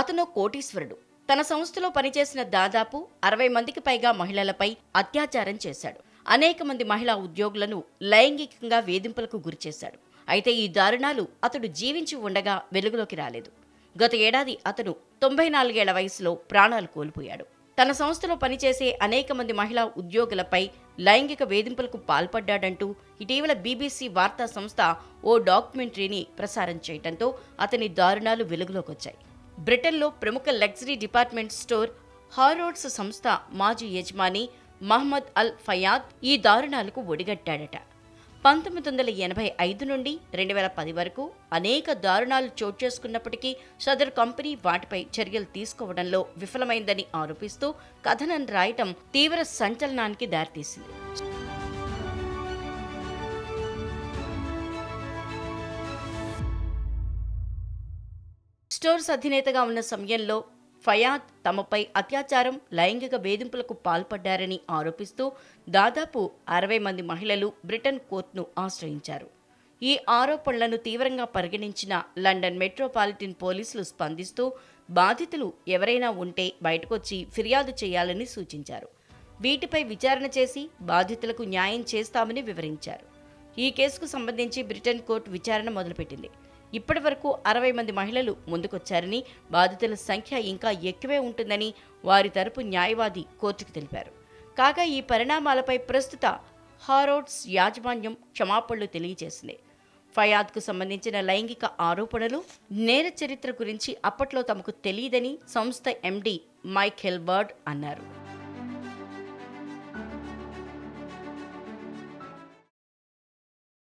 అతను కోటీశ్వరుడు. తన సంస్థలో పనిచేసిన దాదాపు అరవై మందికి పైగా మహిళలపై అత్యాచారం చేశాడు. అనేక మంది మహిళా ఉద్యోగులను లైంగికంగా వేధింపులకు గురిచేశాడు అయితే ఈ దారుణాలు అతడు జీవించి ఉండగా వెలుగులోకి రాలేదు. గత ఏడాది అతను తొంభై నాలుగేళ్ళ వయసులో ప్రాణాలు కోల్పోయాడు. తన సంస్థలో పనిచేసే అనేక మంది మహిళా ఉద్యోగులపై లైంగిక వేధింపులకు పాల్పడ్డాడంటూ ఇటీవల బీబీసీ వార్తా సంస్థ ఓ డాక్యుమెంటరీని ప్రసారం చేయడంతో అతని దారుణాలు వెలుగులోకి వచ్చాయి బ్రిటన్లో ప్రముఖ లగ్జరీ డిపార్ట్మెంట్ స్టోర్ హారోడ్స్ సంస్థ మాజీ యజమాని మహమ్మద్ అల్ ఫయాద్ ఈ దారుణాలకు ఒడిగట్టాడట. పంతొమ్మిది వందల ఎనభై ఐదు నుండి రెండు వేల పది వరకు అనేక దారుణాలు చోటు చేసుకున్నప్పటికీ సదరు కంపెనీ వాటిపై చర్యలు తీసుకోవడంలో విఫలమైందని ఆరోపిస్తూ కథనం రాయటం తీవ్ర సంచలనానికి దారితీసింది. స్టోర్స్ అధినేతగా ఉన్న సమయంలో ఫయాద్ తమపై అత్యాచారం లైంగిక వేధింపులకు పాల్పడ్డారని ఆరోపిస్తూ దాదాపు అరవై మంది మహిళలు బ్రిటన్ కోర్టును ఆశ్రయించారు. ఈ ఆరోపణలను తీవ్రంగా పరిగణించిన లండన్ మెట్రోపాలిటన్ పోలీసులు స్పందిస్తూ బాధితులు ఎవరైనా ఉంటే బయటకొచ్చి ఫిర్యాదు చేయాలని సూచించారు. వీటిపై విచారణ చేసి బాధితులకు న్యాయం చేస్తామని వివరించారు. ఈ కేసుకు సంబంధించి బ్రిటన్ కోర్టు విచారణ మొదలుపెట్టింది. ఇప్పటి వరకు అరవై మంది మహిళలు ముందుకొచ్చారని బాధితుల సంఖ్య ఇంకా ఎక్కువే ఉంటుందని వారి తరపు న్యాయవాది కోర్టుకు తెలిపారు. కాగా ఈ పరిణామాలపై ప్రస్తుత హారోడ్స్ యాజమాన్యం క్షమాపణలు తెలియజేసింది. ఫయాద్కు సంబంధించిన లైంగిక ఆరోపణలు నేర చరిత్ర గురించి అప్పట్లో తమకు తెలియదని సంస్థ ఎండీ మైఖెల్ బర్డ్ అన్నారు.